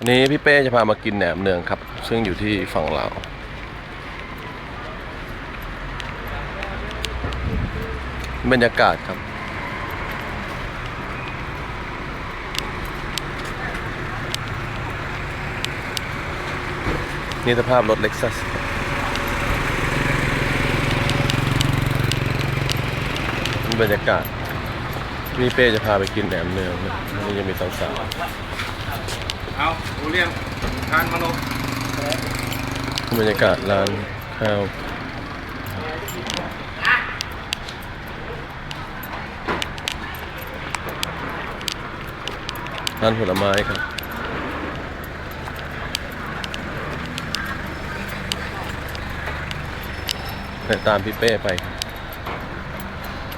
วันนี้พี่เป้จะพามากินแหนมเนืองครับ ซึ่งอยู่ที่ฝั่งลาวบรรยากาศครับ นี่สภาพรถเล็กซัสนี่บรรยากาศพี่เป้จะพาไปกินแหนมเนืองนะนี่จะมีสาว เอาโอเลี้ยงทานมนุษย์ๆบรรยากาศร้านข้าวร้านผลไม้ครับเดินตามพี่เป้ไป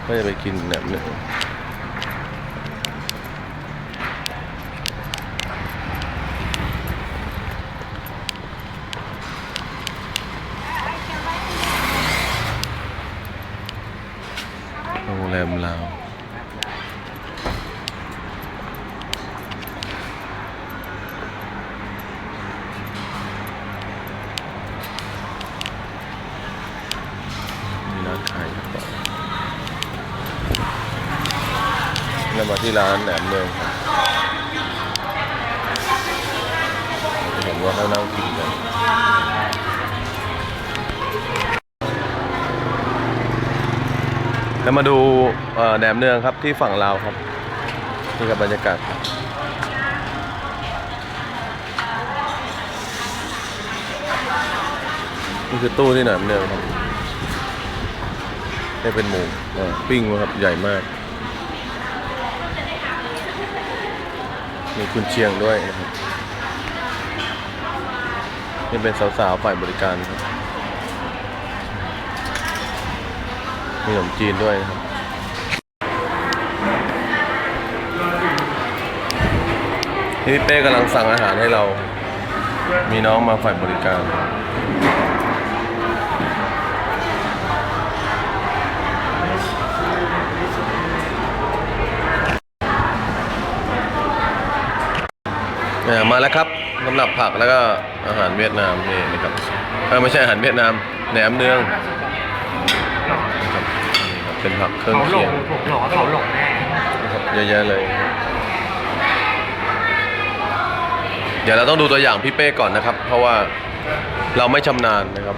ก็จะไปกินแหนมเนืองโรงแร มลาวมีร้านขายกระเป๋าเรามาที่ร้านแหนมเนืองครับเห็นว่าเขานั่งกินกัน แล้วมาดูแหนมเนืองครับที่ฝั่งลาวครับนี่กับบรรยากาศนี่คือตู้ที่แหนมเนืองครับนี่เป็นหมูปิ้งครับใหญ่มากมีคุณเชียงด้วยนะครับนี่เป็นสาวๆฝ่ายบริการครับ มีขนมจีนด้วยนะครับนี่พี่เป้กำลังสั่งอาหารให้เรา มีน้องมาฝ่ายบริการเนี่ยมาแล้วครับสำหรับผักแล้วก็อาหารเวียดนามนี่นะครับ เออไม่ใช่อาหารเวียดนามแหนมเนืองนะครับนี่ครับ เป็นผักเครื่องเขาหลเคียงงผมหลงเขาหลงแน่นะครับเยอะแยะเลยเดี๋ยวเราต้องดูตัวอย่างพี่เป้ก่อนนะครับ เพราะว่าเราไม่ชำนาญนะครับ